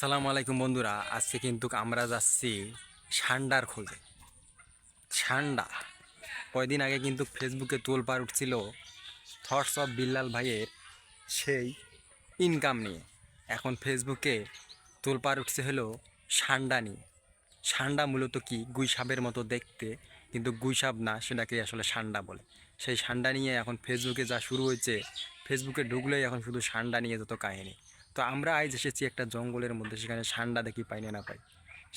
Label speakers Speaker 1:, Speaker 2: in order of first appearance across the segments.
Speaker 1: আসসালামু আলাইকুম বন্ধুরা, আজকে কিন্তু আমরা যাচ্ছি সান্ডার খোঁজে। সান্ডা। কয়দিন আগে কিন্তু ফেসবুকে তোলপাড় উঠছিল থটস অফ বিল্লাল ভাইয়ের সেই ইনকাম নিয়ে। এখন ফেসবুকে তোলপাড় উঠছে হলো সান্ডা নিয়ে। সান্ডা মূলত কি? গুইসাপের মতো দেখতে, কিন্তু গুইসাপ না, সেটাকে আসলে সান্ডা বলে। সেই সান্ডা নিয়ে এখন ফেসবুকে যা শুরু হয়েছে, ফেসবুকে ঢুকলেই এখন শুধু সান্ডা নিয়ে যত কাহিনী। তো আমরা আজ এসেছি একটা জঙ্গলের মধ্যে সেখানে সান্ডা দেখি পাই না পাই।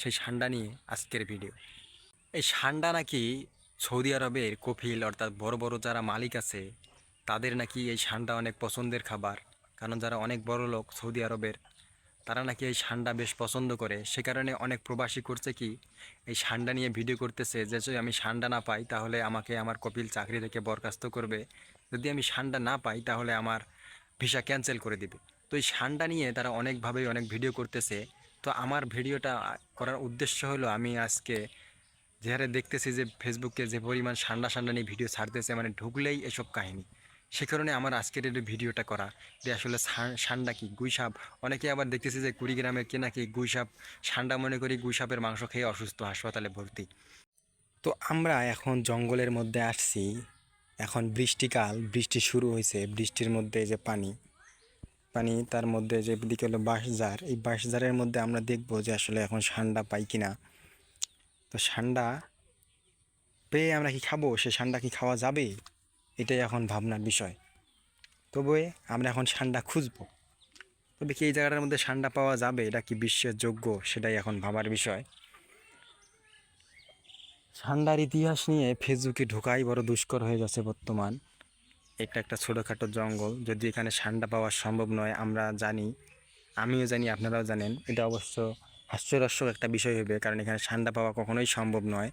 Speaker 1: সেই সান্ডা নিয়ে আজকের ভিডিও এই সান্ডা নাকি সৌদি আরবের কফিল অর্থাৎ বড় বড় যারা মালিক আছে, তাদের নাকি এই সান্ডা অনেক পছন্দের খাবার। কারণ যারা অনেক বড় লোক সৌদি আরবের, তারা নাকি এই সান্ডা বেশ পছন্দ করে। সে কারণে অনেক প্রবাসী করছে কি, এই সান্ডা নিয়ে ভিডিও করতেছে যে, যদি আমি সান্ডা না পাই, তাহলে আমাকে আমার কপিল চাকরি থেকে বরখাস্ত করবে। যদি আমি সান্ডা না পাই, তাহলে আমার ভিসা ক্যান্সেল করে দিবে। তো এই সান্ডা নিয়ে তারা অনেকভাবেই অনেক ভিডিও করতেছে। তো আমার ভিডিওটা করার উদ্দেশ্য হলো আমি আজকে যে হারে দেখতেছি যে ফেসবুকে যে পরিমাণ সান্ডা সান্ডা নিয়ে ভিডিও ছাড়তেছে মানে ঢুকলেই এসব কাহিনী। সে কারণে আমার আজকের এই ভিডিওটা করা। যে আসলে সান্ডা কি? গুইসাপ অনেকে আবার দেখতেছি যে কুড়িগ্রামের কে নাকি গুইসাপ সান্ডা মনে করি গুইসাপের মাংস খেয়ে অসুস্থ, হাসপাতালে ভর্তি। তো আমরা এখন জঙ্গলের মধ্যে আসছি। এখন বৃষ্টিকাল, বৃষ্টি শুরু হয়েছে, বৃষ্টির মধ্যে যে পানি। পানি তার মধ্যে যে দিকে হলো বাঁশঝাড় এই বাঁশঝাড়ের মধ্যে আমরা দেখব যে আসলে এখন সান্ডা পাই কিনা। তো সান্ডা পেয়ে আমরা কি খাব? সে সান্ডা কি খাওয়া যাবে? এটাই এখন ভাবনার বিষয়। তবে আমরা এখন সান্ডা খুঁজবো। তবে কি এই জায়গাটার মধ্যে সান্ডা পাওয়া যাবে? এটা কি বিশ্বের যোগ্য? সেটাই এখন ভাবার বিষয়। সান্ডার ইতিহাস নিয়ে ফেসবুকে ঢোকাই বড় দুষ্কর হয়ে যাচ্ছে বর্তমান। এটা একটা ছোটোখাটো জঙ্গল। যদি এখানে ঠান্ডা পাওয়া সম্ভব নয়, আমরা জানি, আমিও জানি, আপনারাও জানেন, এটা অবশ্য হাস্যরস্যক একটা বিষয় হবে, কারণ এখানে ঠান্ডা পাওয়া কখনোই সম্ভব নয়।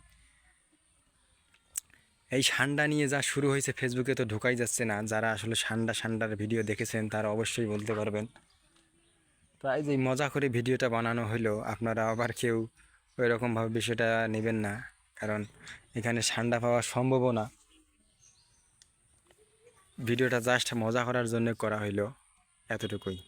Speaker 1: এই সান্ডা নিয়ে যা শুরু হয়েছে, ফেসবুকে তো ঢোকাই যাচ্ছে না। যারা আসলে সান্ডা ঠান্ডার ভিডিও দেখেছেন, তারা অবশ্যই বলতে পারবেন। তাই যে মজা করে ভিডিওটা বানানো হলো, আপনারা আবার কেউ ওই রকমভাবে বিষয়টা নেবেন না, কারণ এখানে ঠান্ডা পাওয়া সম্ভবও না। ভিডিওটা জাস্ট মজা করার জন্য করা হইল এতটুকুই।